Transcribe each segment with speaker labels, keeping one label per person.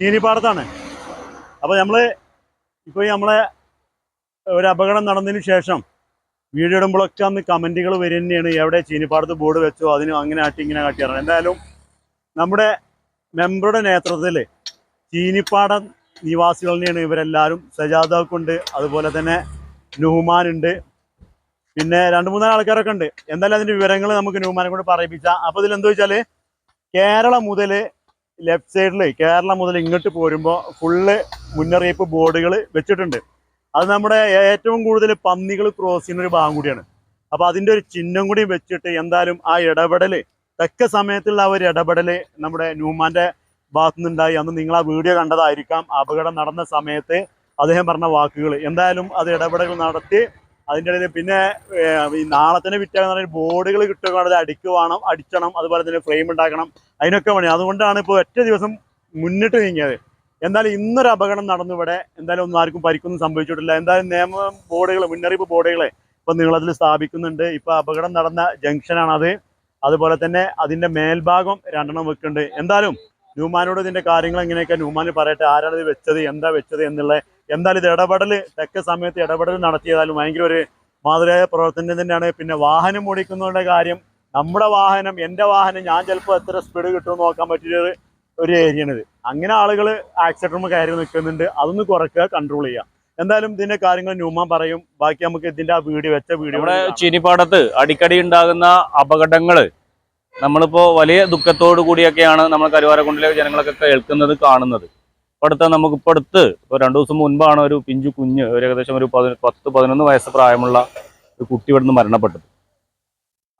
Speaker 1: ചീനിപ്പാടത്താണ് അപ്പോൾ നമ്മൾ ഇപ്പോൾ നമ്മളെ ഒരു അപകടം നടന്നതിന് ശേഷം വീഡിയോ ഇടുമ്പോഴൊക്കെ അന്ന് കമന്റുകൾ വരും തന്നെയാണ് എവിടെ ചീനിപ്പാടത്ത് ബോർഡ് വെച്ചോ അതിന് അങ്ങനെ ആട്ടി ഇങ്ങനെ കാട്ടിയാണ് എന്തായാലും നമ്മുടെ മെമ്പറുടെ നേതൃത്വത്തിൽ ചീനിപ്പാടം നിവാസികൾ തന്നെയാണ് ഇവരെല്ലാവരും സജാദാക്കുണ്ട് അതുപോലെ തന്നെ നുഹ്മാനുണ്ട് പിന്നെ രണ്ട് മൂന്നാൽ ആൾക്കാരൊക്കെ ഉണ്ട്. എന്തായാലും അതിന്റെ വിവരങ്ങൾ നമുക്ക് നുഹുമാനെ കൊണ്ട് പറയിപ്പിച്ചാൽ അപ്പോൾ ഇതിൽ എന്താ വെച്ചാൽ കേരളം മുതൽ ലെഫ്റ്റ് സൈഡിൽ കേരളം മുതൽ ഇങ്ങോട്ട് പോരുമ്പോൾ ഫുള്ള് മുന്നറിയിപ്പ് ബോർഡുകൾ വെച്ചിട്ടുണ്ട്. അത് നമ്മുടെ ഏറ്റവും കൂടുതൽ പന്നികൾ ക്രോസ് ചെയ്യുന്ന ഒരു ഭാഗം കൂടിയാണ്. അപ്പോൾ അതിന്റെ ഒരു ചിഹ്നം കൂടി വെച്ചിട്ട് എന്തായാലും ആ ഇടപെടൽ തക്ക സമയത്തുള്ള ആ ഒരു ഇടപെടൽ നമ്മുടെ ന്യൂമാന്റെ ഭാഗത്തു നിന്നുണ്ടായി അന്ന് നിങ്ങൾ ആ വീഡിയോ കണ്ടതായിരിക്കാം. അപകടം നടന്ന സമയത്ത് അദ്ദേഹം പറഞ്ഞ വാക്കുകൾ എന്തായാലും അത് ഇടപെടൽ നടത്തി അതിന്റെ ഇടയിൽ പിന്നെ ഈ നാളെ തന്നെ വിറ്റാന്ന് പറഞ്ഞാൽ ബോർഡുകൾ കിട്ടുകയാണെങ്കിൽ അടിക്ക് വേണം അടിച്ചണം അതുപോലെ തന്നെ ഫ്രെയിം ഉണ്ടാക്കണം അതിനൊക്കെ വേണം. അതുകൊണ്ടാണ് ഇപ്പോൾ ഒറ്റ ദിവസം മുന്നിട്ട് നീങ്ങിയത്. എന്തായാലും ഇന്നൊരു അപകടം നടന്നു ഇവിടെ എന്തായാലും ഒന്നും ആർക്കും പരിക്കൊന്നും സംഭവിച്ചിട്ടില്ല. എന്തായാലും നിയമ ബോർഡുകൾ മുന്നറിയിപ്പ് ബോർഡുകളെ ഇപ്പം നിങ്ങളതിൽ സ്ഥാപിക്കുന്നുണ്ട്. ഇപ്പം അപകടം നടന്ന ജംഗ്ഷനാണത്. അത് അതുപോലെ തന്നെ അതിന്റെ മേൽഭാഗം രണ്ടെണ്ണം വെക്കുന്നുണ്ട്. എന്തായാലും ന്യൂമാനോട് ഇതിന്റെ കാര്യങ്ങൾ എങ്ങനെയൊക്കെ ന്യൂമാന് പറയട്ടെ? ആരാണ് ഇത് വെച്ചത്? എന്താ വെച്ചത് എന്നുള്ള എന്തായാലും ഇത് ഇടപെടൽ തെക്ക സമയത്ത് ഇടപെടൽ നടത്തിയതായാലും ഭയങ്കര ഒരു മാതൃകയായ പ്രവർത്തനം തന്നെയാണ്. പിന്നെ വാഹനം ഓടിക്കുന്നവരുടെ കാര്യം നമ്മുടെ വാഹനം എന്റെ വാഹനം ഞാൻ ചിലപ്പോൾ എത്ര സ്പീഡ് കിട്ടുമെന്ന് നോക്കാൻ പറ്റിയൊരു ഒരു ഏരിയയാണിത് അങ്ങനെ ആളുകൾ ആക്സിഡന്റ് കയറി നിൽക്കുന്നുണ്ട്. അതൊന്ന് കുറയ്ക്കുക കൺട്രോൾ ചെയ്യുക. എന്തായാലും ഇതിന്റെ കാര്യങ്ങൾ ന്യൂമാൻ പറയും. ബാക്കി നമുക്ക് ഇതിന്റെ ആ വീഡിയോ വെച്ച വീഡിയോ
Speaker 2: നമ്മുടെ ചിനിപ്പാടത്ത് അടിക്കടി ഉണ്ടാകുന്ന അപകടങ്ങൾ നമ്മളിപ്പോ വലിയ ദുഃഖത്തോടു കൂടിയൊക്കെയാണ് നമ്മൾ കരുവാരക്കുണ്ടിലെ ജനങ്ങളൊക്കെ കേൾക്കുന്നത് കാണുന്നത്. ഇപ്പോഴത്തെ നമുക്ക് ഇപ്പൊ അടുത്ത് ഇപ്പൊ രണ്ടു ദിവസം മുൻപാണ് ഒരു പിഞ്ചു കുഞ്ഞ് ഒരു ഏകദേശം ഒരു പതി- പത്ത് പതിനൊന്ന് വയസ്സ് പ്രായമുള്ള ഒരു കുട്ടി ഇവിടുന്ന് മരണപ്പെട്ടത്.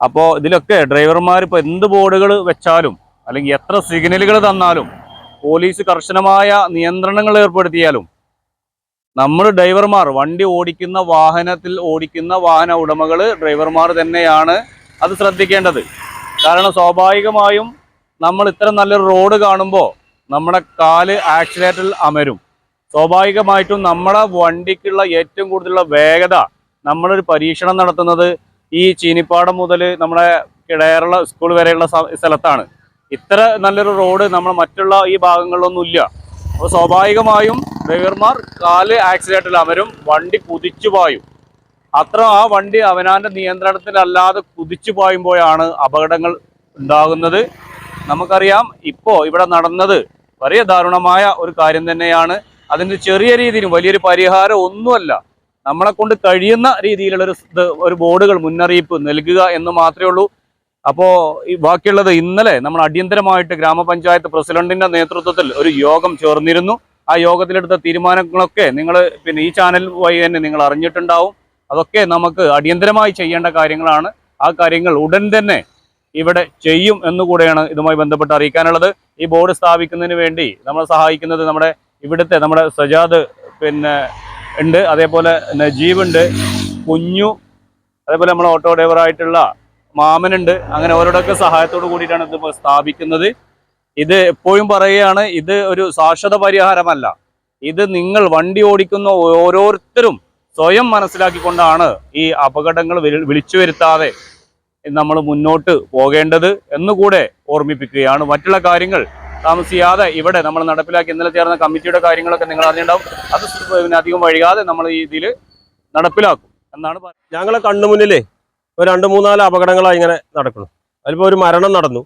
Speaker 2: അപ്പോ ഇതിലൊക്കെ ഡ്രൈവർമാർ ഇപ്പൊ എന്ത് ബോർഡുകൾ വെച്ചാലും അല്ലെങ്കിൽ എത്ര സിഗ്നലുകൾ തന്നാലും പോലീസ് കർശനമായ നിയന്ത്രണങ്ങൾ ഏർപ്പെടുത്തിയാലും നമ്മൾ ഡ്രൈവർമാർ വണ്ടി ഓടിക്കുന്ന വാഹനത്തിൽ ഓടിക്കുന്ന വാഹന ഉടമകൾ ഡ്രൈവർമാർ തന്നെയാണ് അത് ശ്രദ്ധിക്കേണ്ടത്. കാരണം സ്വാഭാവികമായും നമ്മൾ ഇത്ര നല്ലൊരു റോഡ് കാണുമ്പോൾ നമ്മുടെ കാൽ ആക്സിലേറ്ററിൽ അമരും. സ്വാഭാവികമായിട്ടും നമ്മുടെ വണ്ടിക്കുള്ള ഏറ്റവും കൂടുതലുള്ള വേഗത നമ്മളൊരു പരീക്ഷണം നടത്തുന്നത് ഈ ചീനിപ്പാടം മുതൽ നമ്മുടെ കിടയറുള്ള സ്കൂൾ വരെയുള്ള സ്ഥലത്താണ്. ഇത്ര നല്ലൊരു റോഡ് നമ്മൾ മറ്റുള്ള ഈ ഭാഗങ്ങളിലൊന്നും ഇല്ല. അപ്പോൾ സ്വാഭാവികമായും ഡ്രൈവർമാർ കാൽ ആക്സിലേറ്ററിൽ അമരും വണ്ടി കുതിച്ചു പായും. അത്ര ആ വണ്ടി അവനാന്റെ നിയന്ത്രണത്തിലല്ലാതെ കുതിച്ചു പായുമ്പോഴാണ് അപകടങ്ങൾ ഉണ്ടാകുന്നത്. നമുക്കറിയാം ഇപ്പോ ഇവിടെ നടന്നത് വലിയ ദാരുണമായ ഒരു കാര്യം തന്നെയാണ്. അതിന്റെ ചെറിയ രീതിയിലും വലിയൊരു പരിഹാരം ഒന്നുമല്ല. നമ്മളെ കൊണ്ട് കഴിയുന്ന രീതിയിലുള്ള ഒരു ഒരു ബോർഡുകൾ മുന്നറിയിപ്പ് നൽകുക എന്ന് മാത്രമേ ഉള്ളൂ. അപ്പോൾ ഈ ബാക്കിയുള്ളത് ഇന്നലെ നമ്മൾ അടിയന്തരമായിട്ട് ഗ്രാമപഞ്ചായത്ത് പ്രസിഡന്റിന്റെ നേതൃത്വത്തിൽ ഒരു യോഗം ചേർന്നിരുന്നു. ആ യോഗത്തിലെടുത്ത തീരുമാനങ്ങളൊക്കെ നിങ്ങൾ പിന്നെ ഈ ചാനൽ വഴി തന്നെ നിങ്ങൾ അറിഞ്ഞിട്ടുണ്ടാവും. അതൊക്കെ നമുക്ക് അടിയന്തരമായി ചെയ്യേണ്ട കാര്യങ്ങളാണ്. ആ കാര്യങ്ങൾ ഉടൻ തന്നെ ഇവിടെ ചെയ്യും എന്നുകൂടെയാണ് ഇതുമായി ബന്ധപ്പെട്ട് അറിയിക്കാനുള്ളത്. ഈ ബോർഡ് സ്ഥാപിക്കുന്നതിന് വേണ്ടി നമ്മളെ സഹായിക്കുന്നത് നമ്മുടെ ഇവിടുത്തെ നമ്മുടെ സജാദ് പിന്നെ ഉണ്ട്. അതേപോലെ നജീബ് ഉണ്ട്. കുഞ്ഞു അതേപോലെ നമ്മൾ ഓട്ടോ ഡ്രൈവറായിട്ടുള്ള മാമനുണ്ട് അങ്ങനെ ഓരോടൊക്കെ സഹായത്തോട് കൂടിയിട്ടാണ് ഇത് സ്ഥാപിക്കുന്നത്. ഇത് എപ്പോഴും പറയുകയാണ് ഇത് ഒരു ശാശ്വത പരിഹാരമല്ല. ഇത് നിങ്ങൾ വണ്ടി ഓടിക്കുന്ന ഓരോരുത്തരും സ്വയം മനസ്സിലാക്കിക്കൊണ്ടാണ് ഈ അപകടങ്ങൾ വിളിച്ചു വരുത്താതെ നമ്മൾ മുന്നോട്ട് പോകേണ്ടത് എന്നുകൂടെ ഓർമ്മിപ്പിക്കുകയാണ്. മറ്റുള്ള കാര്യങ്ങൾ താമസിയാതെ ഇവിടെ നമ്മൾ നടപ്പിലാക്കി ഇന്നലെ ചേർന്ന കമ്മിറ്റിയുടെ കാര്യങ്ങളൊക്കെ നിങ്ങൾ അറിഞ്ഞിട്ടുണ്ടാവും. അത് പിന്നെ അധികം വൈകാതെ നമ്മൾ ഈ ഇതിൽ നടപ്പിലാക്കും എന്നാണ് പറയുന്നത്.
Speaker 3: ഞങ്ങളെ കണ്ണുമുന്നിലേ ഒരു രണ്ട് മൂന്നാൽ അപകടങ്ങളായി ഇങ്ങനെ നടക്കുന്നു. അതിലിപ്പോൾ ഒരു മരണം നടന്നു.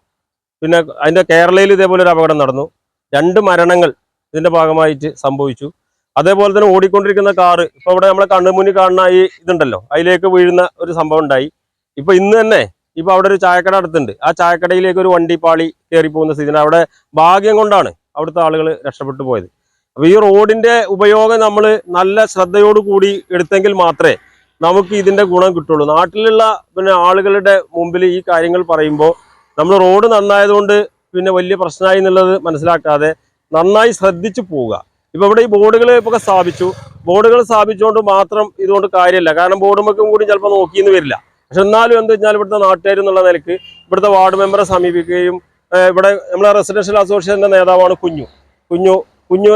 Speaker 3: പിന്നെ അതിന്റെ കേരളയിൽ ഇതേപോലെ ഒരു അപകടം നടന്നു. രണ്ട് മരണങ്ങൾ ഇതിന്റെ ഭാഗമായിട്ട് സംഭവിച്ചു. അതേപോലെ തന്നെ ഓടിക്കൊണ്ടിരിക്കുന്ന കാറ് ഇപ്പൊ ഇവിടെ നമ്മളെ കണ്ണുമുന്നിൽ കാണുന്ന ഈ ഇതുണ്ടല്ലോ അതിലേക്ക് വീഴുന്ന ഒരു സംഭവം ഉണ്ടായി. ഇപ്പൊ ഇന്ന് തന്നെ ഇപ്പൊ അവിടെ ഒരു ചായക്കട അടുത്തുണ്ട്. ആ ചായക്കടയിലേക്ക് ഒരു വണ്ടി പാളി കയറി പോകുന്ന സ്ഥിതി അവിടെ ഭാഗ്യം കൊണ്ടാണ് അവിടുത്തെ ആളുകൾ രക്ഷപ്പെട്ടു പോയത്. അപ്പൊ ഈ റോഡിന്റെ ഉപയോഗം നമ്മൾ നല്ല ശ്രദ്ധയോട് കൂടി എടുത്തെങ്കിൽ മാത്രമേ നമുക്ക് ഇതിന്റെ ഗുണം കിട്ടുള്ളൂ. നാട്ടിലുള്ള പിന്നെ ആളുകളുടെ മുമ്പിൽ ഈ കാര്യങ്ങൾ പറയുമ്പോൾ നമ്മൾ റോഡ് നന്നായതുകൊണ്ട് പിന്നെ വലിയ പ്രശ്നമായി എന്നുള്ളത് മനസ്സിലാക്കാതെ നന്നായി ശ്രദ്ധിച്ചു പോവുക. ഇപ്പൊ ഇവിടെ ഈ ബോർഡുകൾ ഇപ്പൊ സ്ഥാപിച്ചു. ബോർഡുകൾ സ്ഥാപിച്ചുകൊണ്ട് മാത്രം ഇതുകൊണ്ട് കാര്യമില്ല കാരണം ബോർഡുമൊക്കെ കൂടി ചിലപ്പോൾ നോക്കിയെന്ന് വരില്ല. പക്ഷെ എന്നാലും എന്താ വെച്ചാൽ ഇവിടുത്തെ നാട്ടുകാർ എന്നുള്ള നിലയ്ക്ക് ഇവിടുത്തെ വാർഡ് മെമ്പറെ സമീപിക്കുകയും ഇവിടെ നമ്മളെ റെസിഡൻഷ്യൽ അസോസിയേഷന്റെ നേതാവാണ് കുഞ്ഞു. കുഞ്ഞു കുഞ്ഞു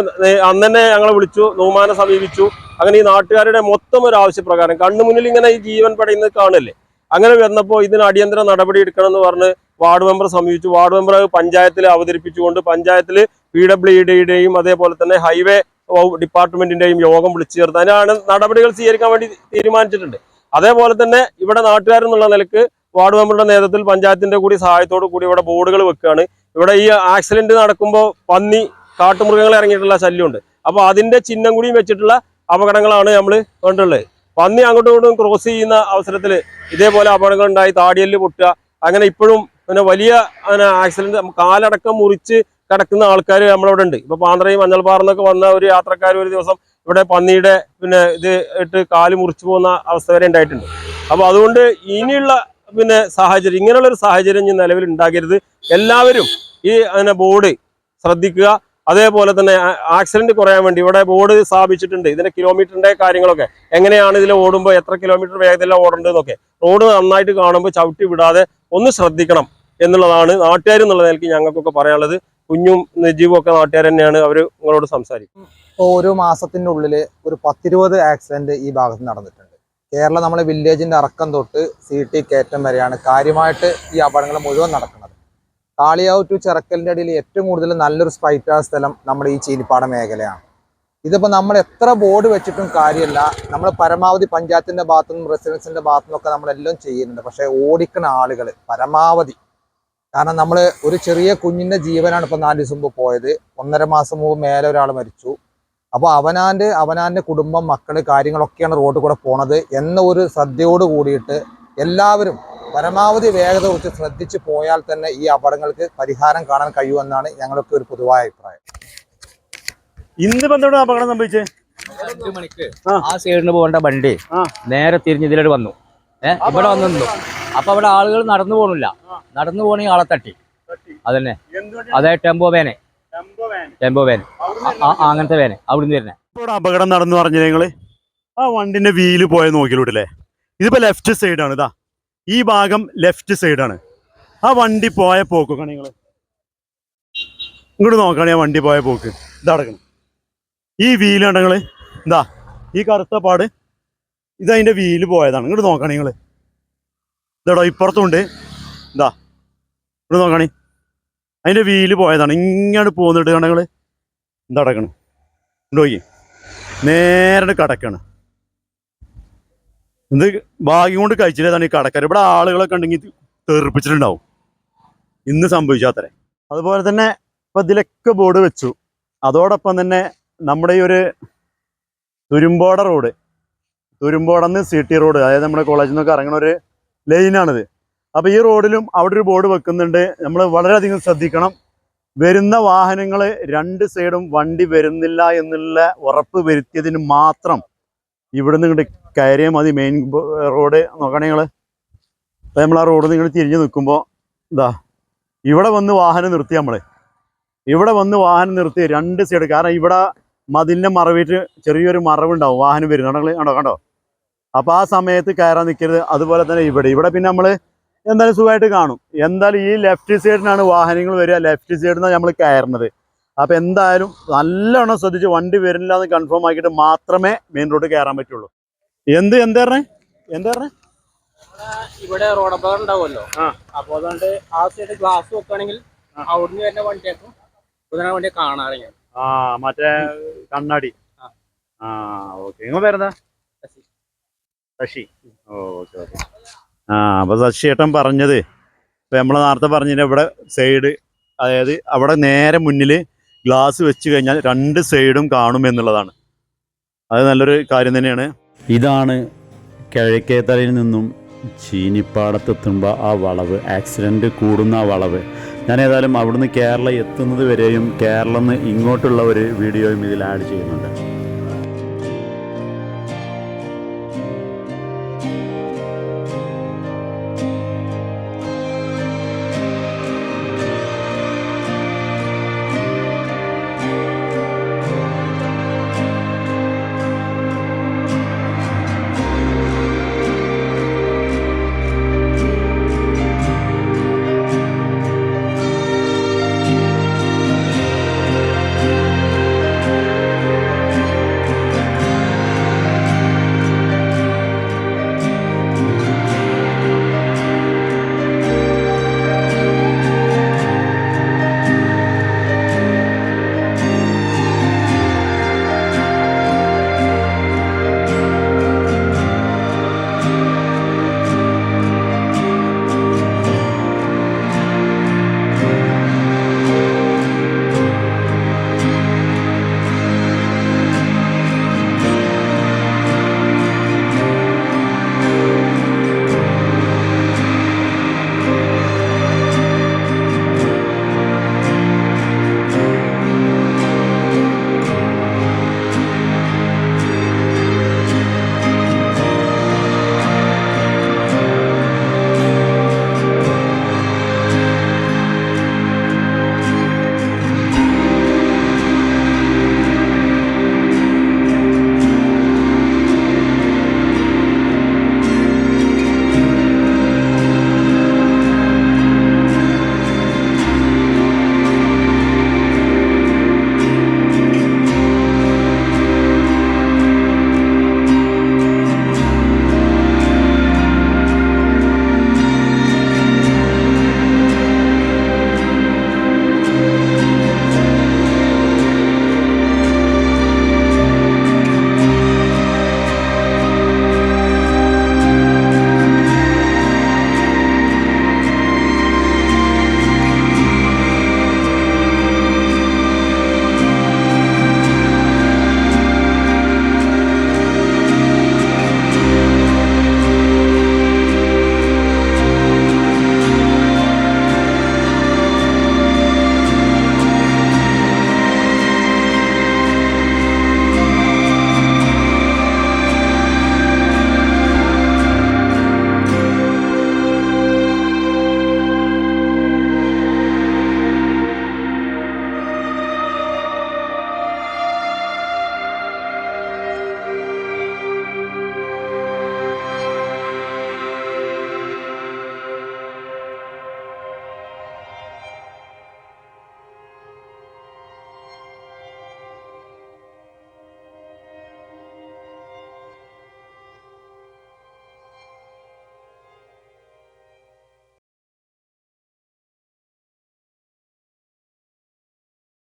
Speaker 3: അന്ന് തന്നെ ഞങ്ങളെ വിളിച്ചു നോമാനെ സമീപിച്ചു. അങ്ങനെ ഈ നാട്ടുകാരുടെ മൊത്തം ഒരു ആവശ്യപ്രകാരം കണ്ണു മുന്നിൽ ഇങ്ങനെ ഈ ജീവൻ പടയുന്നത് കാണില്ലേ? അങ്ങനെ വന്നപ്പോൾ ഇതിന് അടിയന്തര നടപടി എടുക്കണം എന്ന് പറഞ്ഞ് വാർഡ് മെമ്പർ സമീപിച്ചു. വാർഡ് മെമ്പർ പഞ്ചായത്തിൽ അവതരിപ്പിച്ചുകൊണ്ട് പഞ്ചായത്തിൽ പി ഡബ്ല്യു ഡിയുടെയും അതേപോലെ തന്നെ ഹൈവേ ഡിപ്പാർട്ട്മെന്റിന്റെയും യോഗം വിളിച്ചു ചേർത്ത് അതിനാണ് നടപടികൾ സ്വീകരിക്കാൻ വേണ്ടി തീരുമാനിച്ചിട്ടുണ്ട്. അതേപോലെ തന്നെ ഇവിടെ നാട്ടുകാരെന്നുള്ള നിലയ്ക്ക് വാർഡ് മെമ്പറുടെ നേതൃത്വത്തിൽ പഞ്ചായത്തിന്റെ കൂടി സഹായത്തോടു കൂടി ഇവിടെ ബോർഡുകൾ വെക്കുകയാണ്. ഇവിടെ ഈ ആക്സിഡന്റ് നടക്കുമ്പോൾ പന്നി കാട്ടുമൃഗങ്ങൾ ഇറങ്ങിയിട്ടുള്ള ശല്യമുണ്ട്. അപ്പോൾ അതിന്റെ ചിഹ്നം കൂടിയും വെച്ചിട്ടുള്ള അപകടങ്ങളാണ് നമ്മൾ കണ്ടുള്ളത്. പന്നി അങ്ങോട്ടും ഇങ്ങോട്ടും ക്രോസ് ചെയ്യുന്ന അവസരത്തിൽ ഇതേപോലെ അപകടങ്ങൾ ഉണ്ടായി താടിയൽ പൊട്ടുക. അങ്ങനെ ഇപ്പോഴും പിന്നെ വലിയ ആക്സിഡന്റ് കാലടക്കം മുറിച്ച് കിടക്കുന്ന ആൾക്കാർ നമ്മളവിടെ ഉണ്ട് ഇപ്പൊ പാന്ത്രയും മഞ്ഞൾപ്പാറന്നൊക്കെ വന്ന ഒരു യാത്രക്കാർ ഒരു ദിവസം ഇവിടെ പന്നിയുടെ പിന്നെ ഇത് ഇട്ട് കാൽ മുറിച്ചു പോകുന്ന അവസ്ഥ വരെ ഉണ്ടായിട്ടുണ്ട്. അപ്പൊ അതുകൊണ്ട് ഇനിയുള്ള പിന്നെ സാഹചര്യം ഇങ്ങനെയുള്ള ഒരു സാഹചര്യം ഇനി നിലവിൽ ഉണ്ടാകരുത്. എല്ലാവരും ഈ അതിനെ ബോർഡ് ശ്രദ്ധിക്കുക. അതേപോലെ തന്നെ ആക്സിഡന്റ് കുറയാൻ വേണ്ടി ഇവിടെ ബോർഡ് സ്ഥാപിച്ചിട്ടുണ്ട്. ഇതിന്റെ കിലോമീറ്ററിന്റെ കാര്യങ്ങളൊക്കെ. എങ്ങനെയാണ് ഇതിൽ ഓടുമ്പോൾ എത്ര കിലോമീറ്റർ വേഗത്തിലാണ് ഓടേണ്ടത് എന്നൊക്കെ റോഡ് നന്നായിട്ട് കാണുമ്പോൾ ചവിട്ടി വിടാതെ ഒന്ന് ശ്രദ്ധിക്കണം എന്നുള്ളതാണ് നാട്ടുകാർ എന്നുള്ള നിലയ്ക്ക് ഞങ്ങൾക്കൊക്കെ പറയാനുള്ളത്. കുഞ്ഞും നജീബും ഒക്കെ നാട്ടുകാർ തന്നെയാണ് അവർ നിങ്ങളോട് സംസാരിക്കും.
Speaker 4: ഇപ്പോൾ ഒരു മാസത്തിന്റെ ഉള്ളിൽ ഒരു പത്തിരുപത് ആക്സിഡന്റ് ഈ ഭാഗത്ത് നടന്നിട്ടുണ്ട്. കേരളം നമ്മളെ വില്ലേജിന്റെ അറക്കം തൊട്ട് സി ടി കയറ്റം വരെയാണ് കാര്യമായിട്ട് ഈ അപകടങ്ങൾ മുഴുവൻ നടക്കുന്നത്. കാളിയാവ് ടു ചെറക്കലിന്റെ ഇടയിൽ ഏറ്റവും കൂടുതൽ നല്ലൊരു സ്പൈറ്റാ സ്ഥലം നമ്മുടെ ഈ ചീനിപ്പാട മേഖലയാണ്. ഇതിപ്പോൾ നമ്മൾ എത്ര ബോർഡ് വെച്ചിട്ടും കാര്യമല്ല. നമ്മൾ പരമാവധി പഞ്ചായത്തിന്റെ ഭാഗത്തുനിന്നും റെസിഡൻസിന്റെ ഭാഗത്തുനിന്നൊക്കെ നമ്മളെല്ലാം ചെയ്യുന്നുണ്ട്. പക്ഷേ ഓടിക്കുന്ന ആളുകൾ പരമാവധി കാരണം നമ്മൾ ഒരു ചെറിയ കുഞ്ഞിന്റെ ജീവനാണ് ഇപ്പം നാല് ദിവസം മുമ്പ് പോയത്. ഒന്നര മാസം മുമ്പ് മേലെ ഒരാൾ മരിച്ചു. അപ്പോൾ അവനാന്റെ അവനാന്റെ കുടുംബം മക്കൾ കാര്യങ്ങളൊക്കെയാണ് റോഡിൽ കൂടെ പോണത് എന്ന ഒരു ശ്രദ്ധയോട് കൂടിയിട്ട് എല്ലാവരും പരമാവധി വേഗത കുറിച്ച് ശ്രദ്ധിച്ചു പോയാൽ തന്നെ ഈ അപകടങ്ങൾക്ക് പരിഹാരം കാണാൻ കഴിയുമെന്നാണ് ഞങ്ങൾക്ക് ഒരു പൊതുവായ അഭിപ്രായം.
Speaker 1: ഇന്ന് ബന്ധപ്പെട്ട അപകടം സംഭവിച്ചേ?
Speaker 5: അഞ്ചു മണിക്ക്
Speaker 1: ആ.
Speaker 5: സൈഡിന് പോകേണ്ട വണ്ടി നേരെ തിരിഞ്ഞ് ഇതിലോട്ട് വന്നു. ഏഹ് ഇവിടെ വന്നു അപ്പൊ അവിടെ ആളുകൾ നടന്നു പോണില്ല. നടന്നു പോണി ആളെ തട്ടി. അതന്നെ. അതെ ടെമ്പോ വേനെ. ടെമ്പോ വേനെ. അങ്ങനത്തെ വേനെ. അവിടുന്ന് വരുന്നേ.
Speaker 1: അപകടം നടന്നു പറഞ്ഞു നിങ്ങൾ? ആ വണ്ടിന്റെ വീൽ പോയ നോക്കിലൂടില്ലേ ഇതിപ്പോ ലെഫ്റ്റ് സൈഡ് ആണ് ഇതാ. ഈ ഭാഗം ലെഫ്റ്റ് സൈഡാണ് ആ വണ്ടി പോയ പോക്കൊക്കെ നിങ്ങൾ. ഇങ്ങോട്ട് നോക്കണേ ആ വണ്ടി പോയ പോക്ക്. ഇതടക്കണം ഈ വീൽ എന്താ ഈ കറുത്ത പാട്. ഇതതിന്റെ വീൽ പോയതാണ്. ഇങ്ങോട്ട് നോക്കണം നിങ്ങൾ. ഇതാടോ ഇപ്പുറത്തുണ്ട്. ഇതാ ഇവിടെ നോക്കണേ. അതിന്റെ വീൽ പോയതാണ്. ഇങ്ങോട്ട് പോന്നിട്ട് കണ്ടങ്ങൾ ഇതടക്കണം നോക്കി നേരെ കടക്കണം. എന്ത് ഭാഗ്യം കൊണ്ട് കഴിച്ചില്ലേതാണ് ഈ കടക്കാർ ഇവിടെ ആളുകളൊക്കെ ഉണ്ടെങ്കിൽ തെറിപ്പിച്ചിട്ടുണ്ടാവും. ഇന്ന് സംഭവിച്ചാത്രേ അതുപോലെ തന്നെ ഇപ്പൊ ഇതിലൊക്കെ ബോർഡ് വെച്ചു. അതോടൊപ്പം തന്നെ നമ്മുടെ ഈ ഒരു തുരുമ്പോട റോഡ്. തുരുമ്പോടന്ന് സി റോഡ്. അതായത് നമ്മുടെ കോളേജിൽ നിന്നൊക്കെ ഇറങ്ങുന്ന ഒരു ലൈനാണിത്. അപ്പോൾ ഈ റോഡിലും അവിടെ ഒരു ബോർഡ് വെക്കുന്നുണ്ട്. നമ്മൾ വളരെയധികം ശ്രദ്ധിക്കണം. വരുന്ന വാഹനങ്ങൾ രണ്ട് സൈഡും വണ്ടി വരുന്നില്ല എന്നുള്ള ഉറപ്പ് വരുത്തിയതിന് മാത്രം ഇവിടുന്ന് ഇങ്ങോട്ട് കയറിയാൽ മതി മെയിൻ റോഡ്. നോക്കണേ നിങ്ങൾ അപ്പോൾ നമ്മൾ ആ റോഡ് നിങ്ങൾ തിരിഞ്ഞ് നിൽക്കുമ്പോൾ എന്താ ഇവിടെ വന്ന് വാഹനം നിർത്തി നമ്മൾ ഇവിടെ വന്ന് വാഹനം നിർത്തി രണ്ട് സൈഡ്. കാരണം ഇവിടെ മതിലിന്റെ മറവിട്ട് ചെറിയൊരു മറവുണ്ടാവും. വാഹനം വരും കണ്ടോ? കണ്ടോ? കണ്ടോ? അപ്പോൾ ആ സമയത്ത് കയറാൻ നിൽക്കരുത് അതുപോലെ തന്നെ ഇവിടെ. ഇവിടെ പിന്നെ നമ്മൾ എന്തായാലും സുഖമായിട്ട് കാണും. എന്തായാലും ഈ ലെഫ്റ്റ് സൈഡിനാണ് വാഹനങ്ങൾ വരിക. ലെഫ്റ്റ് സൈഡിൽ നിന്നാണ് നമ്മൾ കയറുന്നത് അപ്പോൾ എന്തായാലും നല്ലോണം ശ്രദ്ധിച്ച് വണ്ടി വരുന്നില്ല എന്ന് കൺഫേം ആക്കിയിട്ട് മാത്രമേ മെയിൻ റോഡ് കയറാൻ പറ്റുള്ളൂ. എന്ത് എന്താ പറഞ്ഞേ? എന്താ പറഞ്ഞേ?
Speaker 6: ഇവിടെ റോഡ് അപകടം ഉണ്ടാവുമല്ലോ.
Speaker 1: അപ്പോൾ
Speaker 6: അപ്പൊ അതുകൊണ്ട് ആ സൈഡ് ഗ്ലാസ് വെക്കുകയാണെങ്കിൽ അവിടുന്ന് വരുന്ന വണ്ടി ആക്കും വണ്ടി കാണാറില്ല.
Speaker 1: ആ മറ്റേ കണ്ണാടി.
Speaker 6: ആ.
Speaker 1: ആ ഓക്കെ നിങ്ങൾ പേരെന്താ
Speaker 6: ശശി.
Speaker 1: Okay okay. ആ അപ്പൊ ശശി ഏട്ടൻ പറഞ്ഞത് ഇപ്പൊ നമ്മൾ നേരത്തെ പറഞ്ഞതിന് ഇവിടെ സൈഡ് അതായത് അവിടെ നേരെ മുന്നിൽ ഗ്ലാസ് വെച്ച് കഴിഞ്ഞാൽ രണ്ട് സൈഡും കാണും എന്നുള്ളതാണ്. അത് നല്ലൊരു കാര്യം തന്നെയാണ്.
Speaker 7: ഇതാണ് കിഴക്കേത്തലയിൽ നിന്നും ചീനിപ്പാടത്തെത്തുമ്പോൾ ആ വളവ് ആക്സിഡന്റ് കൂടുന്ന ആ വളവ്. ഞാൻ ഏതായാലും അവിടുന്ന് കേരള എത്തുന്നത് വരെയും കേരളം നിന്ന് ഇങ്ങോട്ടുള്ള ഒരു വീഡിയോയും ഇതിൽ ആഡ് ചെയ്യുന്നുണ്ട്.